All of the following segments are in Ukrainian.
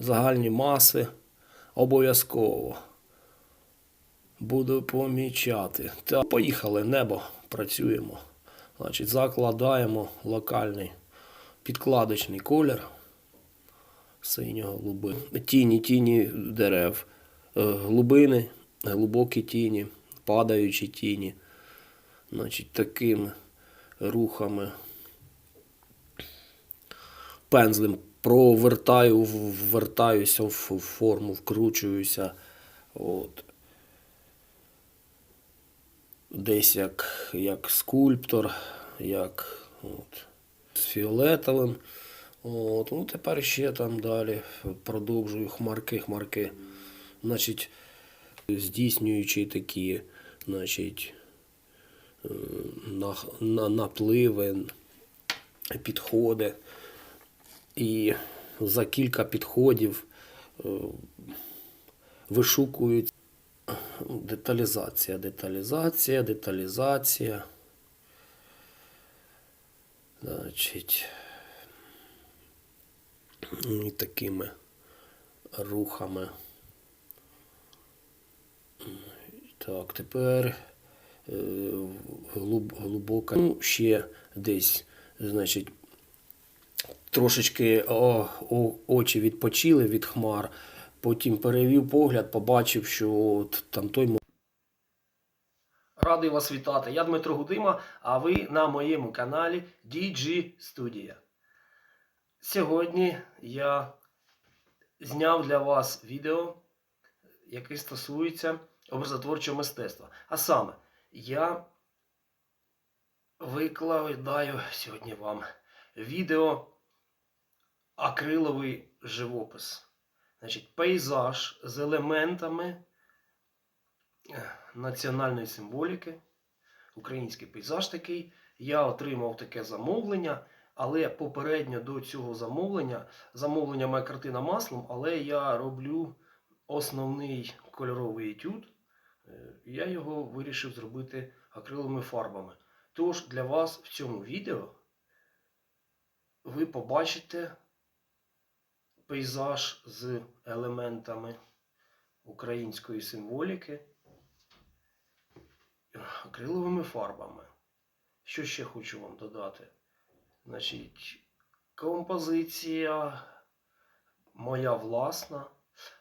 загальні маси обов'язково. Буду помічати. Так, поїхали, небо, працюємо. Значить, закладаємо локальний підкладочний колір синього голуби. Тіні, тіні дерев, е, глибини, глибокі тіні, падаючі тіні. Значить, такими рухами пензлем провертаю, ввертаюся в форму, вкручуюся. От. Десь як, як скульптор, як от, з фіолетовим. От, ну тепер ще там далі продовжую хмарки, хмарки. Значить, здійснюючи такі, значить, е, на, на, напливи, підходи. І за кілька підходів е, вишукують деталізація, деталізація, деталізація. Значить, такими рухами. Так, тепер е, глиб, глибока. Ну, ще десь, значить, трошечки о, о, очі відпочили від хмар. Потім перевів погляд, побачив, що от там той Радий вас вітати. Я Дмитро Гудима, а ви на моєму каналі DG Studio. Сьогодні я зняв для вас відео, яке стосується образотворчого мистецтва. А саме, я викладаю сьогодні вам відео акриловий живопис. Значить, пейзаж з елементами е, національної символіки. Український пейзаж такий. Я отримав таке замовлення, але попередньо до цього замовлення, замовлення моя картина маслом, але я роблю основний кольоровий етюд. Е, Я його вирішив зробити акриловими фарбами. Тож для вас в цьому відео ви побачите пейзаж з елементами української символіки акриловими фарбами. Що ще хочу вам додати? Значить, композиція моя власна.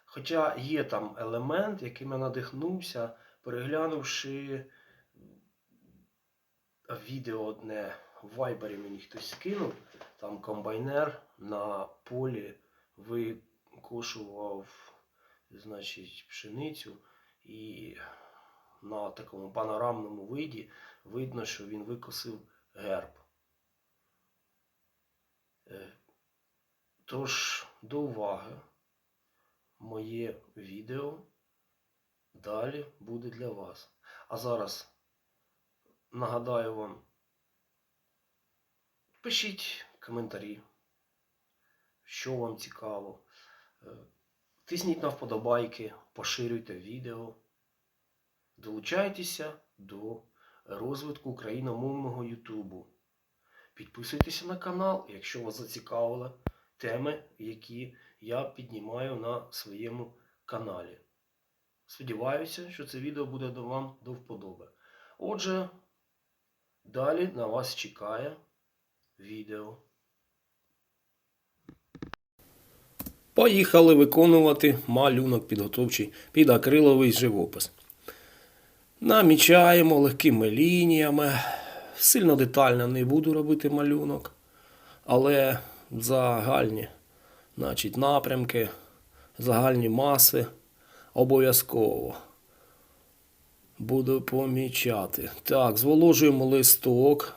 Хоча є там елемент, яким я надихнувся, переглянувши відео одне в вайбері мені хтось скинув, там комбайнер на полі викошував значить, пшеницю і на такому панорамному виді видно, що він викосив герб. Е, Тож, до уваги, моє відео далі буде для вас. А зараз нагадаю вам, пишіть коментарі, що вам цікаво. Е, Тисніть на вподобайки, поширюйте відео. Долучайтеся до розвитку україномовного Ютубу. Підписуйтеся на канал, якщо вас зацікавили теми, які я піднімаю на своєму каналі. Сподіваюся, що це відео буде до вам до вподоби. Отже, далі на вас чекає відео. Поїхали виконувати малюнок підготовчий під акриловий живопис. Намічаємо легкими лініями. Сильно детально не буду робити малюнок, але загальні значить, напрямки, загальні маси обов'язково буду помічати. Так, зволожуємо листок.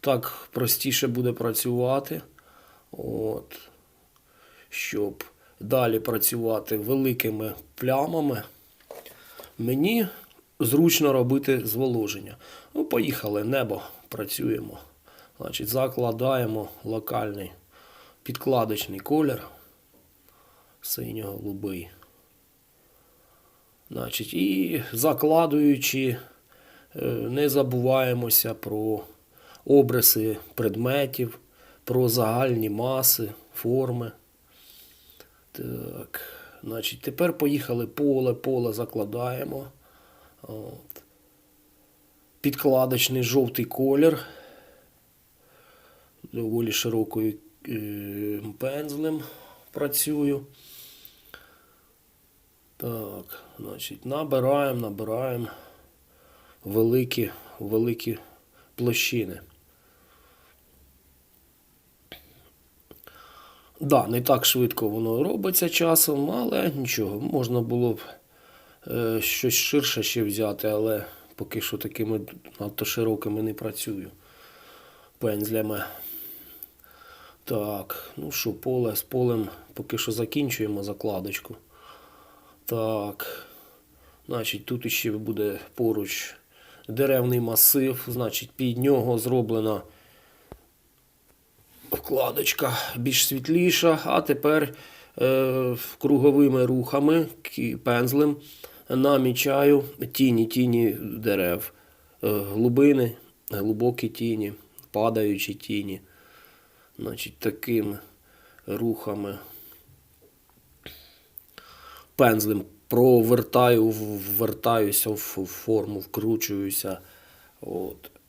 Так простіше буде працювати. От. Щоб далі працювати великими плямами. Мені зручно робити зволоження. Ну, поїхали, небо, працюємо. Значить, закладаємо локальний підкладочний колір синього голубий. Значить, і закладуючи, е, не забуваємося про обриси предметів, про загальні маси, форми. Так, значить, тепер поїхали поле, поле закладаємо. От. Підкладочний жовтий колір. Доволі широкою е, пензлем працюю. Так, значить, набираємо, набираємо великі, великі площини. Да, не так швидко воно робиться часом, але нічого, можна було б е, щось ширше ще взяти, але поки що такими надто широкими не працюю пензлями. Так, ну що, поле з полем поки що закінчуємо закладочку. Так. Значить, тут іще буде поруч деревний масив, значить, під нього зроблена вкладочка більш світліша, а тепер е, круговими рухами пензлем намічаю тіні, тіні дерев, е, глибини, глибокі тіні, падаючі тіні. Значить, такими рухами пензлем провертаю, ввертаюся в форму, вкручуюся. От.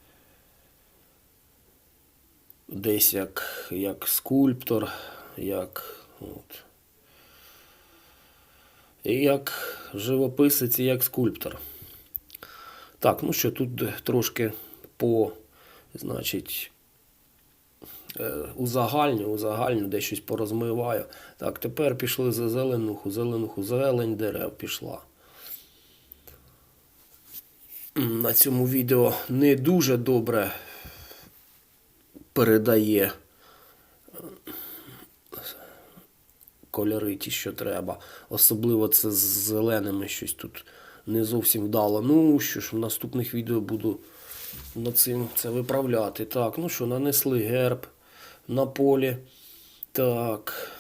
Десь як, як скульптор, як. От. І як живописець, і як скульптор. Так, ну що, тут трошки по, значить, е, узагальню, узагальню, де щось порозмиваю. Так, тепер пішли за зеленуху, зеленуху, зелень дерев пішла. На цьому відео не дуже добре передає е, кольори ті, що треба. Особливо це з зеленими щось тут не зовсім вдало. Ну що ж, в наступних відео буду над цим це виправляти. Так, ну що, нанесли герб на полі. Так.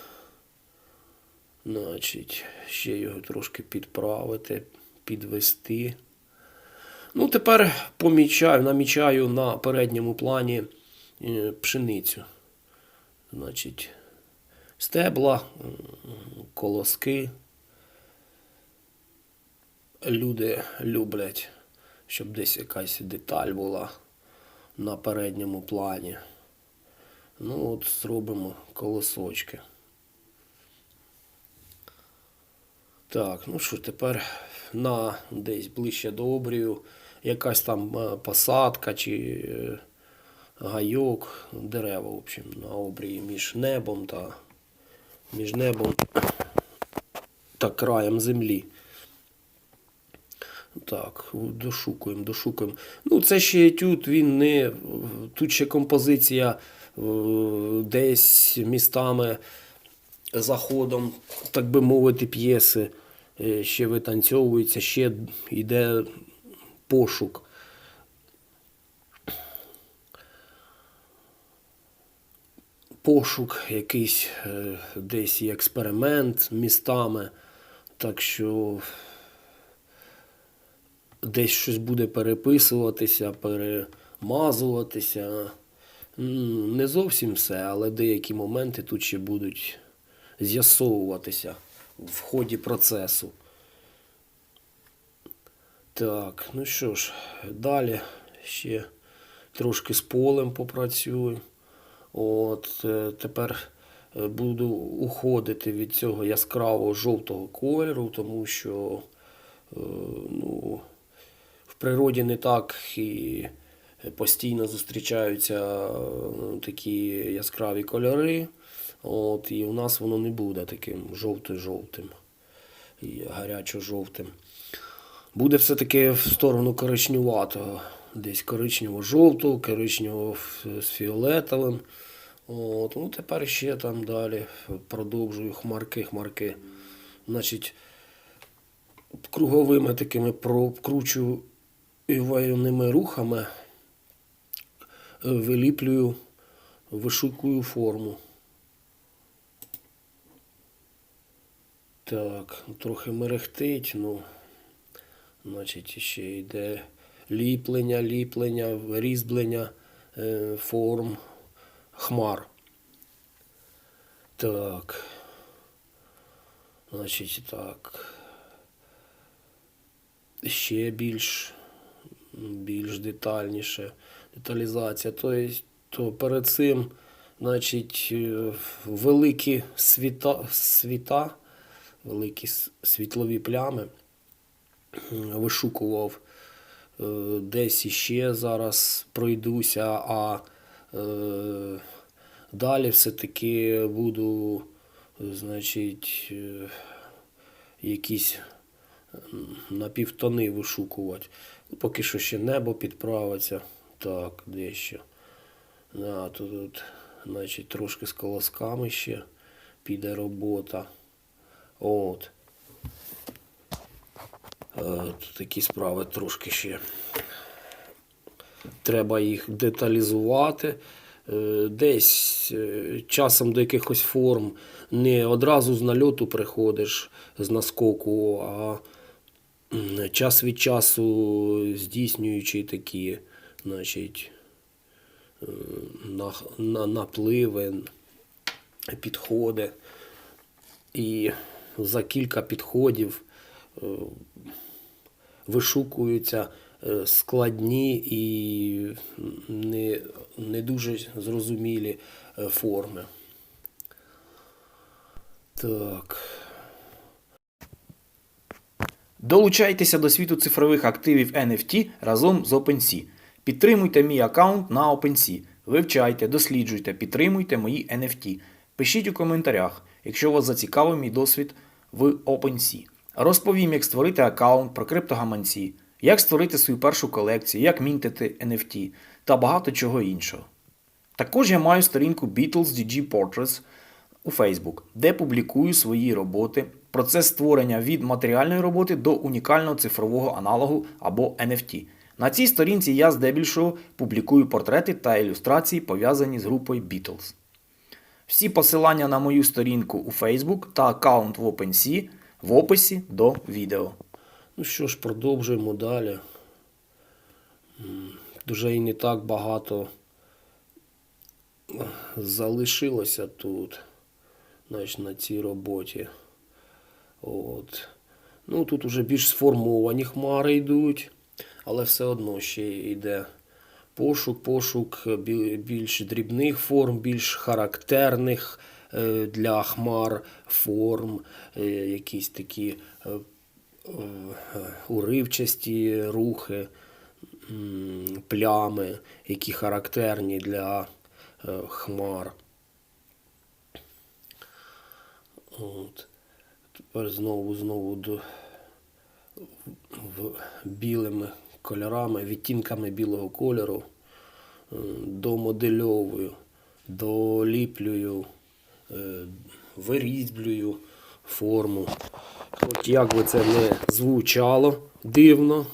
Значить, ще його трошки підправити, підвести. Ну, тепер помічаю, намічаю на передньому плані пшеницю. Значить, стебла, колоски. Люди люблять, щоб десь якась деталь була на передньому плані. Ну, от зробимо колосочки. Так, ну що, тепер на десь ближче до обрію якась там е, посадка чи е, гайок, дерева, в общем, на обрії між небом та між небом та краєм землі. Так, дошукуємо, дошукуємо. Ну, це ще етюд, він не. Тут ще композиція е, десь містами заходом, так би мовити, п'єси е, ще витанцьовується, ще йде пошук. Пошук якийсь е, десь експеримент містами. Так що десь щось буде переписуватися, перемазуватися. Не зовсім все, але деякі моменти тут ще будуть з'ясовуватися в ході процесу. Так, ну що ж, далі ще трошки з полем попрацюю. От, е, тепер е, буду уходити від цього яскравого жовтого кольору, тому що е, ну, в природі не так і постійно зустрічаються такі яскраві кольори. От, і у нас воно не буде таким жовто-жовтим і гарячо-жовтим. Буде все-таки в сторону коричневатого. Десь коричнево-жовтого, коричнево з фіолетовим. От, ну тепер ще там далі продовжую хмарки, хмарки. Значить, круговими такими прокручуваними рухами виліплюю, вишукую форму. Так, трохи мерехтить, ну, значить, ще йде ліплення, ліплення, різьблення е, форм хмар. Так. Значить, так. Ще більш, більш детальніше. Деталізація. Тобто, то перед цим, значить, е, великі світа, світа великі світлові плями вишукував. Е, Десь іще зараз пройдуся, а е, далі все-таки буду, значить, е, якісь напівтони вишукувати. Поки що ще небо підправиться. Так, дещо. Тут, тут, значить, трошки з колосками ще піде робота. От. Е, Тут такі справи трошки ще. Треба їх деталізувати. Е, Десь е, часом до якихось форм не одразу з нальоту приходиш з наскоку, а час від часу здійснюючи такі, значить, на, на, напливи, підходи. І за кілька підходів вишукуються е, складні і не, не дуже зрозумілі е, форми. Так. Долучайтеся до світу цифрових активів NFT разом з OpenSea. Підтримуйте мій аккаунт на OpenSea. Вивчайте, досліджуйте, підтримуйте мої NFT. Пишіть у коментарях, якщо вас зацікавив мій досвід в OpenSea. Розповім, як створити аккаунт про криптогаманці, як створити свою першу колекцію, як мінтити NFT та багато чого іншого. Також я маю сторінку Beatles DG Portraits у Facebook, де публікую свої роботи, процес створення від матеріальної роботи до унікального цифрового аналогу або NFT. На цій сторінці я здебільшого публікую портрети та ілюстрації, пов'язані з групою Beatles. Всі посилання на мою сторінку у Facebook та аккаунт в OpenSea в описі до відео. Ну що ж, продовжуємо далі. Дуже і не так багато залишилося тут, значить, на цій роботі. От. Ну, тут уже більш сформовані хмари йдуть, але все одно ще йде пошук, пошук більш дрібних форм, більш характерних для хмар форм, е, якісь такі е, е, уривчасті рухи, плями, які характерні для е, хмар. От. Тепер знову знову до, в, білими кольорами, відтінками білого кольору е, домодельовую, доліплюю, е, вирізблюю форму. Хоч як би це не звучало дивно,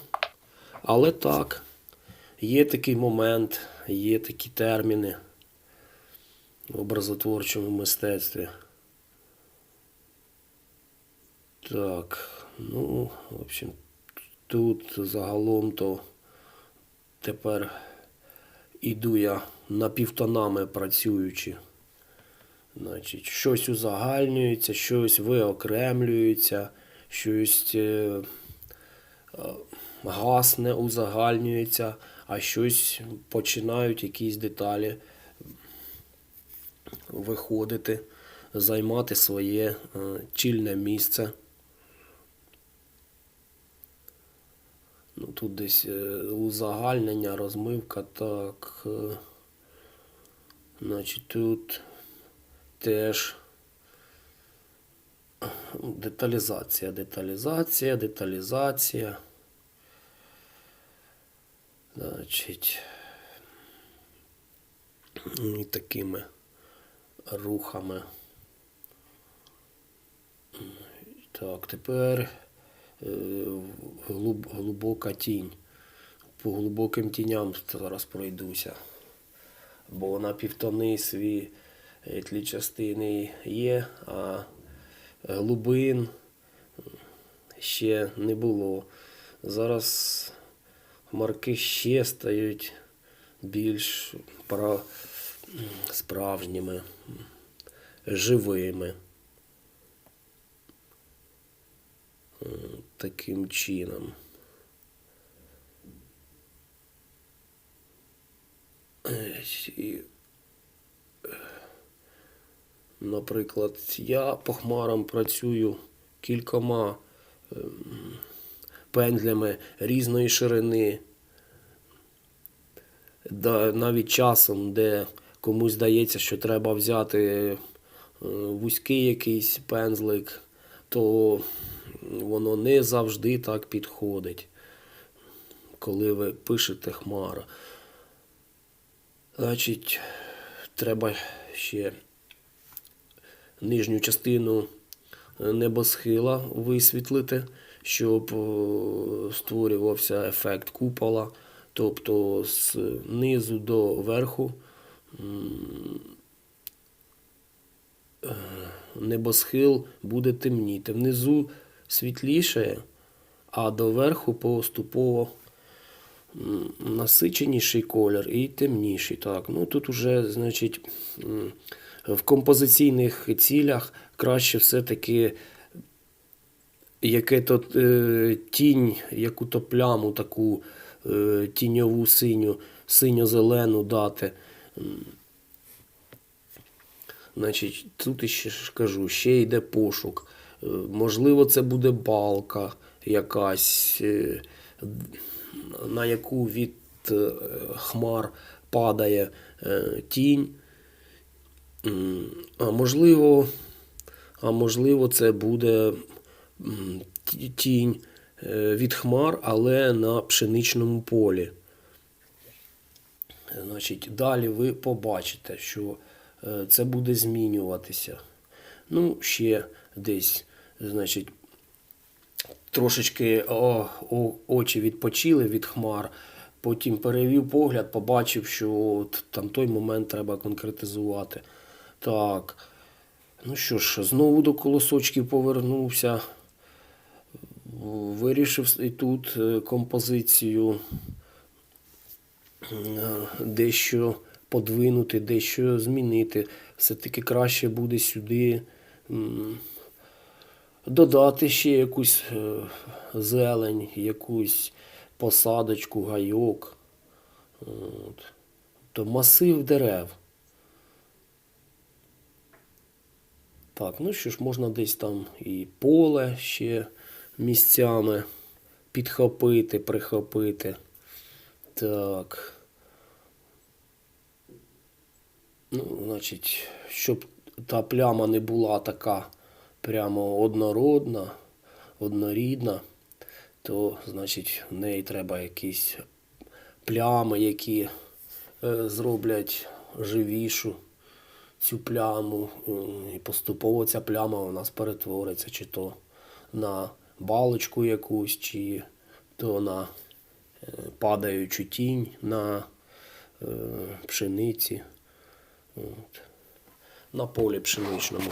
але так, є такий момент, є такі терміни в образотворчому мистецтві. Так, ну, в общем, тут загалом то тепер іду я напівтонами працюючи. Значить, щось узагальнюється, щось виокремлюється, щось е, е, гасне, узагальнюється, а щось починають якісь деталі виходити, займати своє е, чільне місце. Ну, тут десь узагальнення, розмивка, так. Значить, тут теж деталізація, деталізація, деталізація. Значить, і такими рухами. Так, тепер е, глиб- глибока тінь. По глибоким тіням зараз пройдуся. Бо на півтони свій тлі частини є, а глибин ще не було. Зараз марки ще стають більш пра- справжніми, живими. Е, Таким чином. Е, і, е, Наприклад, я по хмарам працюю кількома ем, пензлями різної ширини, навіть часом, де комусь здається, що треба взяти е, вузький якийсь пензлик, то воно не завжди так підходить, коли ви пишете хмара. Значить, треба ще нижню частину е, небосхила висвітлити, щоб е, створювався ефект купола. Тобто з низу до верху е, небосхил буде темніти. Внизу світліше, а до верху поступово насиченіший колір і темніший. Так, ну тут уже, значить, в композиційних цілях краще все-таки яке то е, тінь, яку-то пляму таку е, тіньову синю, синьо-зелену дати. Значить, тут ще ж кажу, ще йде пошук. Е, Можливо, це буде балка якась, на яку від хмар падає тінь. А можливо, а можливо, це буде тінь е, від хмар, але на пшеничному полі. Значить, далі ви побачите, що е, це буде змінюватися. Ну, ще десь, значить, трошечки о, о, очі відпочили від хмар. Потім перевів погляд, побачив, що от там той момент треба конкретизувати. Так. Ну що ж, знову до колосочків повернувся. Вирішив і тут е, композицію е, дещо подвинути, дещо змінити. Все-таки краще буде сюди додати ще якусь е, зелень, якусь посадочку, гайок. От. То масив дерев. Так, ну що ж, можна десь там і поле ще місцями підхопити, прихопити. Так. Ну, значить, щоб та пляма не була така прямо однородна, однорідна, то, значить, в неї треба якісь плями, які е, зроблять живішу цю пляму, і поступово ця пляма у нас перетвориться чи то на балочку якусь, чи то на е, падаючу тінь на е, пшениці. На полі пшеничному.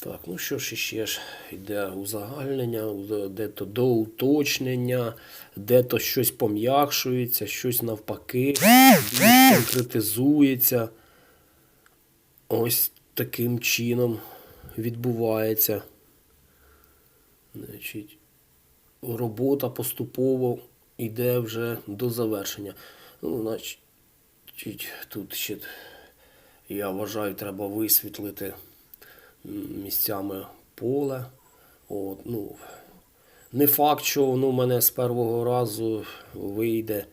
Так, ну що ж іще ж йде узагальнення, де-то до уточнення, де-то щось пом'якшується, щось навпаки конкретизується. Ось таким чином відбувається. Значить, робота поступово йде вже до завершення. Ну, значить, тут ще, я вважаю, треба висвітлити місцями поле. От, ну, не факт, що воно в мене з першого разу вийде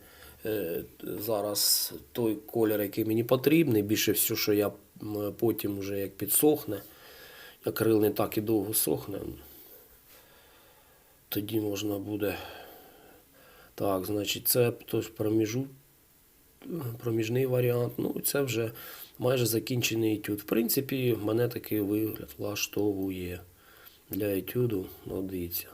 е, зараз той колір, який мені потрібний. Більше все, що я потім вже як підсохне, акрил не так і довго сохне. Тоді можна буде. Так, значить, це тож проміжу, проміжний варіант. Ну, це вже майже закінчений етюд. В принципі, мене такий вигляд влаштовує для етюду. Ну, дивіться.